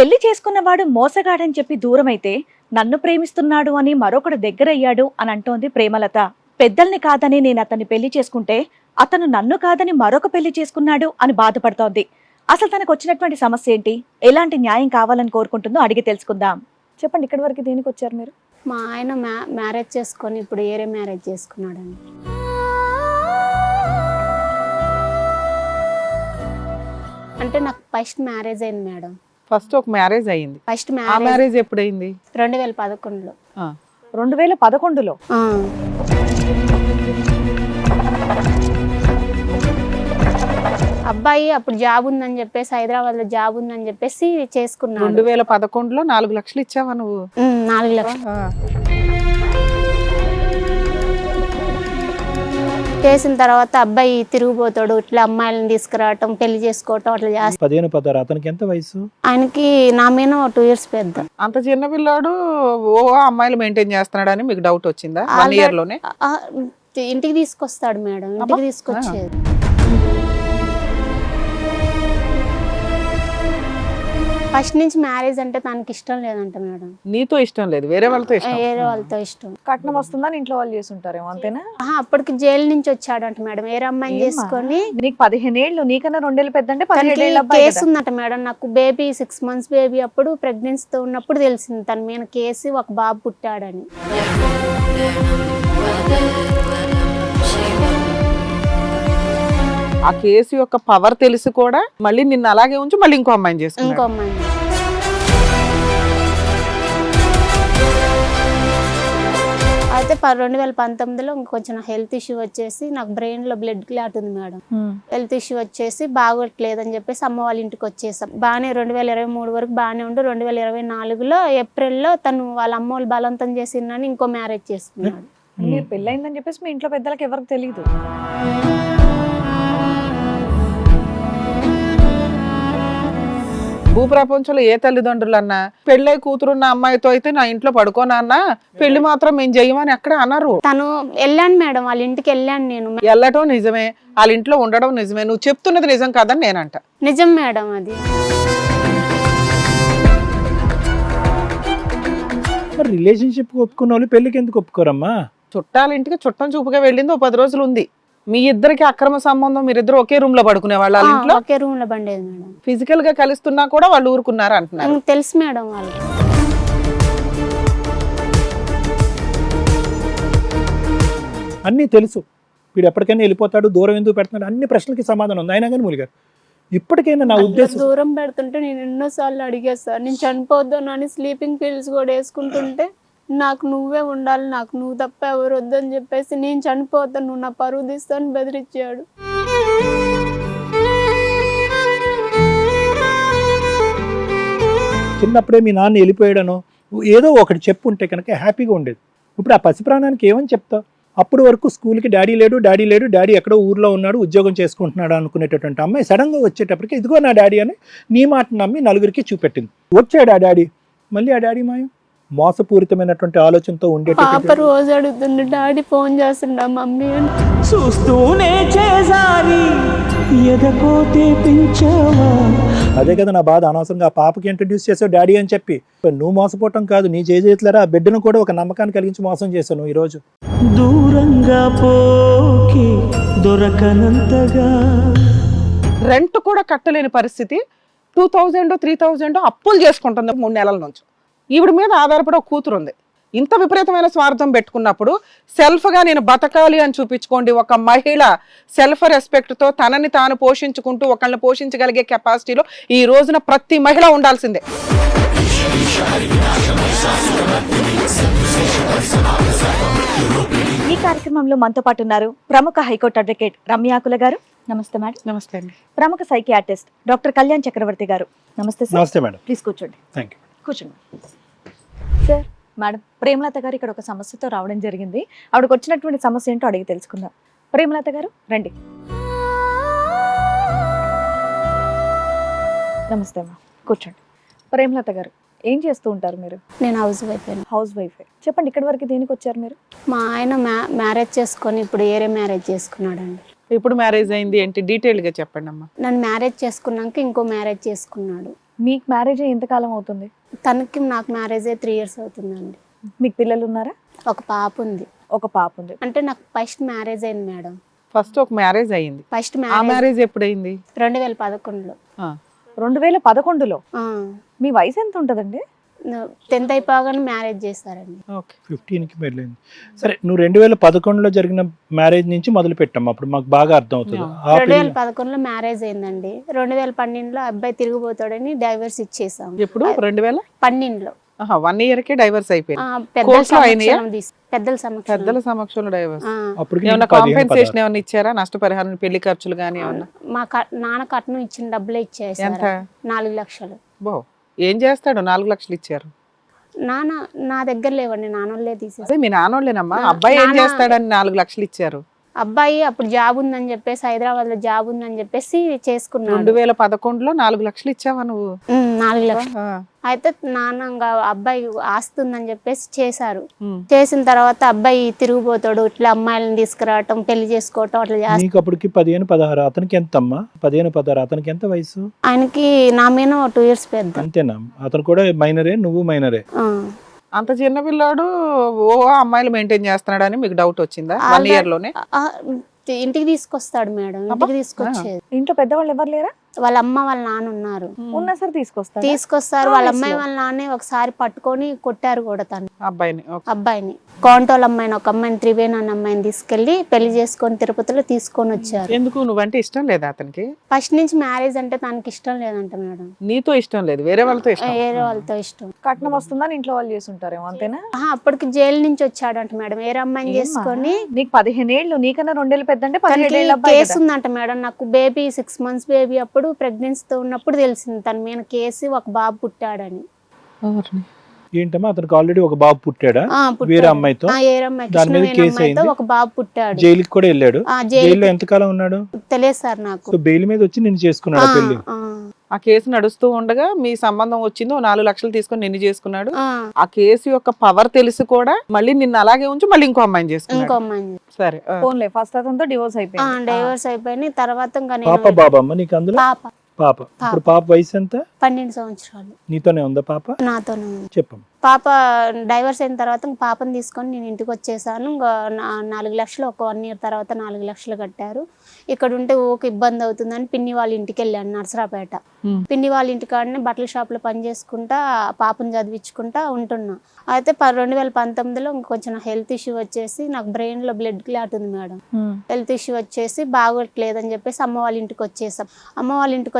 పెళ్ళి చేసుకున్నవాడు మోసగాడని చెప్పి దూరమైతే నన్ను ప్రేమిస్తున్నాడు అని మరొకడు దగ్గరయ్యాడు అని అంటోంది ప్రేమలత. పెద్దల్ని కాదని నేను అతన్ని పెళ్ళి చేసుకుంటే అతను నన్ను కాదని మరొక పెళ్ళి చేసుకున్నాడు అని బాధపడుతోంది. అసలు తనకు వచ్చినటువంటి సమస్య ఏంటి? ఎలాంటి న్యాయం కావాలని కోరుకుంటుందో అడిగి తెలుసుకుందాం. చెప్పండి ఇక్కడి వరకు దేనికి వచ్చారు మీరు? మా ఆయన మ్యా మ్యారేజ్ చేసుకొని ఇప్పుడు ఏరే మ్యారేజ్ చేసుకున్నాడండి. అంటే నాకు ఫస్ట్ మ్యారేజ్ అయింది మేడం. ఫస్ట్ ఒక మ్యారేజ్ అయ్యింది. ఫస్ట్ ఆ మ్యారేజ్ మ్యారేజ్ ఎప్పుడైంది? రెండు వేల పదకొండులో. ఆ. రెండు వేల పదకొండులో? ఆ. అబ్బాయి అప్పుడు జాబ్ ఉందని చెప్పేసి హైదరాబాద్లో జాబ్ ఉందని చెప్పేసి రెండు చేసుకున్నాడు. వేల పదకొండులో నాలుగు లక్షలు ఇచ్చావా నువ్వు? ఉమ్, నాలుగు లక్షలు. ఆ. చేసిన తర్వాత అబ్బాయి తిరిగిపోతాడు. ఇట్లా అమ్మాయిలను తీసుకురావటం పెళ్ళి చేసుకోవటం అట్లా చేస్తా. పదిహేను పదహారు అతనికి ఎంత వయసు? ఆయనకి నా మీద టూ ఇయర్స్ పెద్ద. అంత చిన్న పిల్లాడు ఓ అమ్మాయిలు మెయింటైన్ చేస్తున్నాడని మీకు డౌట్ వచ్చిందా? వన్ ఇయర్లోనే? ఆ, ఇంటికి తీసుకొస్తాడు మేడం. ఇంటికి తీసుకొచ్చేది. ఫస్ట్ నుంచి మ్యారేజ్ అంటే తనకి ఇష్టం లేదంట మేడం. నీతో ఇష్టం లేదు వేరే వాళ్ళతో ఇష్టం. వేరే వాళ్ళతో ఇష్టం. కట్నం వస్తుందని ఇంట్లో వాళ్ళు చేసి అంతేనా? ఆహా, అప్పటికి జైలు నుంచి వచ్చాడంట మేడం. వేరే అమ్మాయిని ఏమ్మా? చేసుకొని నీకు పదిహేను ఏళ్ళు నీకన్నా రెండేళ్ళు పెద్ద అంటే తనకి అబ్బాయి కేసు కదా. ఉందంట మేడం. నాకు బేబీ సిక్స్ మంత్స్ బేబీ అప్పుడు ప్రెగ్నెన్సీతో ఉన్నప్పుడు తెలిసింది. తన మీద కేసు ఒక బాబు పుట్టాడని. ఆ కేసు యొక్క పవర్ తెలిసి కూడా. మళ్ళీ నిన్ను అలాగే ఉంచి మళ్ళీ ఇంకో అమ్మాయిని ఇంకో చేసుకున్నాడు అమ్మాయి అయితే ప- రెండు వేల పంతొమ్మిదిలో కొంచెం హెల్త్ ఇష్యూ వచ్చేసి నాకు బ్రెయిన్లో బ్లడ్ క్లాట్ ఉంది మేడం. హెల్త్ ఇష్యూ వచ్చేసి బాగోట్లేదని చెప్పేసి అమ్మ వాళ్ళ ఇంటికి వచ్చేసాం. బాగానే రెండు వేల ఇరవై మూడు వరకు బాగానే ఉండు. రెండు వేల ఇరవై నాలుగులో ఏప్రిల్లో తను వాళ్ళ అమ్మ వాళ్ళు బలవంతం చేసిందని ఇంకో మ్యారేజ్ చేసుకున్నాడు. మీరు పెళ్ళైందని చెప్పేసి మీ ఇంట్లో పెద్దలకు ఎవరికి తెలియదు భూప్రపంచంలో ఏ తల్లిదండ్రులు అన్నా పెళ్ళై కూతురున్న అమ్మాయితో అయితే నా ఇంట్లో పడుకోనన్నా పెళ్ళి మాత్రం మేము చెయ్యమని ఎక్కడ అన్నారు తను వెళ్ళాను మేడం వాళ్ళ ఇంటికి వెళ్ళాను నేను. వెళ్ళటం నిజమే వాళ్ళ ఇంట్లో ఉండడం నిజమే. నువ్వు చెప్తున్నది నిజం కాదని నేనంట. నిజం మేడం అది. మరి రిలేషన్షిప్ ఒప్పుకున్న వాళ్ళు పెళ్ళికి ఎందుకు ఒప్పుకోరమ్మా? చుట్టాల ఇంటికి చుట్టం చూపుగా వెళ్ళింది ఓ పది రోజులు ఉంది మీ ఇద్దరికి అక్రమ సంబంధం మీరిద్దరు ఒకే రూమ్లో పడుకునే వాళ్ళ ఆ, ఇంట్లో? ఒకే రూమ్లో బండేది మేడం. ఫిజికల్గా కలుస్తున్నా కూడా వాళ్ళు ఊరుకున్నారు అంటున్నారు. నాకు తెలుసు మేడం వాళ్ళు. అన్నీ తెలుసు. వీడు ఎప్పటికైనా వెళ్ళిపోతాడు దూరం ఎందుకు పెడుతున్నాడు అన్ని ప్రశ్నలకి సమాధానం ఉంది. అయినా కానీ మూలిగారు ఇప్పటికైనా నా ఉద్దేశం దూరం పెడుతుంటే నేను ఎన్నోసార్లు అడిగా సార్ నేను చనిపోద్దాను అని స్లీపింగ్ పిల్స్ కూడా వేసుకుంటుంటే నాకు నువ్వే ఉండాలి నాకు నువ్వు తప్ప ఎవరు వద్దని చెప్పేసి నేను చనిపోతాను నువ్వు నా పరువు తీస్తాను బెదిరించాడు. చిన్నప్పుడే మీ నాన్న వెళ్ళిపోయాడను ఏదో ఒకటి చెప్పు ఉంటే కనుక హ్యాపీగా ఉండేది. ఇప్పుడు ఆ పసి ప్రాణానికి ఏమని చెప్తావు? అప్పుడు వరకు స్కూల్కి డాడీ లేడు డాడీ లేడు డాడీ ఎక్కడో ఊర్లో ఉన్నాడు ఉద్యోగం చేసుకుంటున్నాడు అనుకునేటటువంటి అమ్మాయి సడన్గా వచ్చేటప్పటికి ఇదిగో నా డాడీ అని నీ మాట నమ్మి నలుగురికి చూపెట్టింది. వచ్చాడు ఆ డాడీ. మళ్ళీ ఆ డాడీ మాయం? మోసపూరితమైనటువంటి ఆలోచనతో పాప ఉండేటటువంటి రోజు అడుగుతుండే డాడీ ఫోన్ చేస్తుండ మమ్మీ అని. చూస్తూనే చేసారి ఎదకోతే పెంచావా? అదే కదా నా బాధ. అనవసరంగా పాపకి ఇంట్రడ్యూస్ చేసావు డాడీ అని చెప్పి. నువ్వు మోసపోవటం కాదు నీ చేతులరా ఆ బిడ్డను కూడా ఒక నమ్మకాన్ని కలిగించి మోసం చేశాను ఈ రోజు దూరంగా పోకి దొరకనంతగా. రెంట్ కూడా కట్టలేని పరిస్థితి. టూ థౌజండ్ త్రీ థౌజండ్ అప్పులు చేసుకుంటుంది మూడు నెలల నుంచి. ఈవిడ మీద ఆధారపడి ఒక కూతురు ఉంది. ఇంత విపరీతమైన స్వార్థం పెట్టుకున్నప్పుడు సెల్ఫ్గా నేను బతకాలి అని చూపించుకోండి. ఒక మహిళ సెల్ఫ్ రెస్పెక్ట్తో తనని తాను పోషించుకుంటూ ఒకళ్ళని పోషించగలిగే కెపాసిటీలో ఈ రోజున ప్రతి మహిళ ఉండాల్సిందే. ఈ కార్యక్రమంలో మనతో పాటు ఉన్నారు ప్రముఖ హైకోర్టు అడ్వకేట్ రమ్యాకుల గారు. నమస్తే మేడం. నమస్తే అండి. ప్రముఖ సైకియాట్రిస్ట్ డాక్టర్ కళ్యాణ్ చక్రవర్తి గారు. నమస్తే సార్. నమస్తే మేడం. ప్లీజ్ కూర్చోండి. థ్యాంక్ యూ కూర్చోండి. సార్. మేడం ప్రేమలత గారు ఇక్కడ ఒక సమస్యతో రావడం జరిగింది. ఆవిడకి వచ్చినటువంటి సమస్య ఏంటో అడిగి తెలుసుకుందాం. ప్రేమలత గారు రండి. నమస్తే అమ్మా కూర్చోండి. ప్రేమలత గారు ఏం చేస్తూ ఉంటారు మీరు? నేను హౌస్ వైఫ్ హౌస్ వైఫ్. చెప్పండి ఇక్కడి వరకు దేనికి వచ్చారు మీరు? మా ఆయన మ్యా మ్యారేజ్ చేసుకొని ఇప్పుడు ఏరే మ్యారేజ్ చేసుకున్నాడండి. ఇప్పుడు మ్యారేజ్ అయింది ఏంటి? డీటెయిల్గా చెప్పండి అమ్మా నన్ను మ్యారేజ్ చేసుకున్నాక ఇంకో మ్యారేజ్ చేసుకున్నాడు. మీకు మ్యారేజ్ ఎంతకాలం అవుతుంది? తనకి నాకు మ్యారేజ్ అయ్యి త్రీ ఇయర్స్ అవుతుందండి. మీకు పిల్లలు ఉన్నారా? ఒక పాప ఉంది. ఒక పాప ఉంది. అంటే నాకు ఫస్ట్ మ్యారేజ్ అయింది మేడం. ఫస్ట్ ఒక మ్యారేజ్ అయింది ఫస్ట్ ఆ మ్యారేజ్ మ్యారేజ్ ఎప్పుడైంది? రెండు వేల పదకొండులో. ఆ, రెండు వేల పదకొండులో? ఆ, మీ వయసు ఎంత ఉంటుందండి? టెన్త్ అయిపోగానే మ్యారేజ్ చేస్తారండి ఓకే. ఫిఫ్టీన్కి వెళ్ళింది సరే నువ్వు రెండు వేల పదకొండులో జరిగిన మ్యారేజ్ నుంచి మొదలు పెట్టాం అప్పుడు మాకు బాగా అర్థం అవుతుంది రెండు వేల పెళ్ళి- పదకొండులో మ్యారేజ్ అయిందండి. రెండు వేల పన్నెండులో అబ్బాయి తిరిగిపోతాడని డైవర్స్ ఇచ్చేసాం ఎప్పుడు? రెండు వేల పన్నెండులో. వన్ ఇయర్ కే డైవర్స్ అయిపోయింది. పెద్దల? సమక్షంలో పెద్దల సమక్షంలో. డైవర్స్. పదిహేను, కాంపెన్సేషన్. ఏమన్నా ఇచ్చారా? నష్టపరిహారం పెళ్ళి ఖర్చులు కానీ ఏమన్నా? మా నాన్న కట్నం ఇచ్చిన డబ్బులే ఎంత? ఇచ్చేసారు నాలుగు లక్షలు. బో. ఏం చేస్తాడు? నాలుగు లక్షలు ఇచ్చారు. నాన్న నా దగ్గర లేవండి నాన్నోళ్ళే తీసేసి. మీ నాన్నోళ్ళేనమ్మా. అబ్బాయి ఏం నాన్న- చేస్తాడని నాలుగు లక్షలు ఇచ్చారు. అబ్బాయి అప్పుడు జాబ్ ఉందని చెప్పేసి హైదరాబాద్లో జాబ్ ఉందని చెప్పేసి రెండు చేసుకున్నాడు. వేల పదకొండులో నాలుగు లక్షలు ఇచ్చావా నువ్వు? నాలుగు లక్షలు. అయితే నాన్న అబ్బాయి ఆస్తుందని చెప్పేసి చేశారు. చేసిన తర్వాత అబ్బాయి తిరిగిపోతాడు. ఇట్లా అమ్మాయిలను తీసుకురావటం పెళ్ళి చేసుకోవటం అట్లా అప్పటికి పదిహేను పదహారు. అతనికి ఎంత అమ్మా పదిహేను పదహారు. అతనికి ఎంత వయసు? ఆయనకి నా మీద టూ ఇయర్స్ పెద్ద. అంతేనా? అతను కూడా మైనరే నువ్వు మైనరే. అంత చిన్న పిల్లాడు ఓ అమ్మాయిలు మెయింటైన్ చేస్తున్నాడని మీకు డౌట్ వచ్చిందా? వన్ ఇయర్లోనే? ఆ, ఇంటికి తీసుకొస్తాడు మేడం. ఇంటికి తీసుకొచ్చేది. ఇంట్లో పెద్దవాళ్ళు ఎవరు లేరా? వాళ్ళ అమ్మ వాళ్ళ నాన్న ఉన్నారు. ఉన్నా సరే తీసుకొస్తారు? తీసుకొస్తారు. వాళ్ళ? అమ్మాయి వాళ్ళ నాన్నే ఒకసారి పట్టుకొని కొట్టారు కూడా తను. అబ్బాయిని. అబ్బాయిని. కోంటోల అమ్మాయిని ఒక అమ్మాయిని త్రివేణి అన్న అమ్మాయిని తీసుకెళ్ళి పెళ్ళి చేసుకొని తిరుపతిలో తీసుకొని వచ్చారు. ఎందుకు? నువ్వంటే ఇష్టం లేదా అతనికి? ఫస్ట్ నుంచి మ్యారేజ్ అంటే తనకి ఇష్టం లేదంట మేడం. నీతో ఇష్టం లేదు వేరే వాళ్ళతో ఇష్టం. వేరే వాళ్ళతో ఇష్టం. కట్నం వస్తుందని ఇంట్లో వాళ్ళు చేస్తుంటారేమో అంతేనా? ఆహా, అప్పటికి జైలు నుంచి వచ్చాడంట మేడం. వేరే అమ్మాయిని? చేసుకొని నీకు పదిహేను ఏళ్ళు నీకన్నా రెండేళ్ళు పెద్ద అంటే పదిహేడు కేసు. ఉందంట మేడం. నాకు బేబీ సిక్స్ మంత్స్ బేబీ అప్పుడు ప్రెగ్నెన్సీతో ఉన్నప్పుడు తెలిసింది తన మీద కేసు ఒక బాబు పుట్టాడని. ఏంటమ్మా అతనికి ఆల్రెడీ ఒక బాబు పుట్టాడా. వేరే అమ్మాయితో? దాని మీద కేసు అయింది? ఒక బాబు పుట్టాడు. జైలుకి కూడా వెళ్ళాడు? ఆ, జైల్లో జైలు ఎంతకాలం ఉన్నాడు? తెలియదు సార్ నాకు. సో బెయిల్ మీద వచ్చి నిన్ను చేసుకున్నాడు పెళ్ళి ఆ, కేసు నడుస్తూ ఉండగా మీ సంబంధం వచ్చింది ఓ నాలుగు లక్షలు తీసుకొని నిన్ను చేసుకున్నాడు. ఆ, కేసు యొక్క పవర్ తెలిసి కూడా మళ్ళీ నిన్ను అలాగే ఉంచి మళ్ళీ ఇంకో అమ్మాయిని ఇంకో చేసుకున్నాడు సరే. ఫోన్లే ఫస్ట్ అతనితో డివోర్స్ అయిపోయింది. డైవర్స్ అయిపోయినాయి తర్వాత ఇంకా పాప నేను బాబా అమ్మ నీకు అందులో? పాప. పాప. ఇప్పుడు పాప వయసు ఎంత? పన్నెండు సంవత్సరాలు. నీతోనే ఉందా పాప? నాతోనే ఉంది. చెప్పమ్మా. పాప డైవర్స్ అయిన తర్వాత పాపని తీసుకొని నేను ఇంటికి వచ్చేసాను. నాలుగు లక్షలు ఒక వన్ ఇయర్ తర్వాత నాలుగు లక్షలు కట్టారు. ఇక్కడ ఉంటే ఊరికి ఇబ్బంది అవుతుందని పిన్ని వాళ్ళ ఇంటికి వెళ్ళాను నర్సరాపేట. పిన్ని వాళ్ళ ఇంటికాడనే బట్టల షాప్లో పని చేసుకుంటా పాపను చదివించుకుంటా ఉంటున్నా. అయితే రెండు వేల పంతొమ్మిదిలో కొంచెం హెల్త్ ఇష్యూ వచ్చేసి నాకు బ్రెయిన్లో బ్లడ్ క్లాట్ ఉంది మేడం. హెల్త్ ఇష్యూ వచ్చేసి బాగోట్లేదని చెప్పేసి అమ్మ వాళ్ళ ఇంటికి వచ్చేసాం. అమ్మ వాళ్ళ ఇంటికి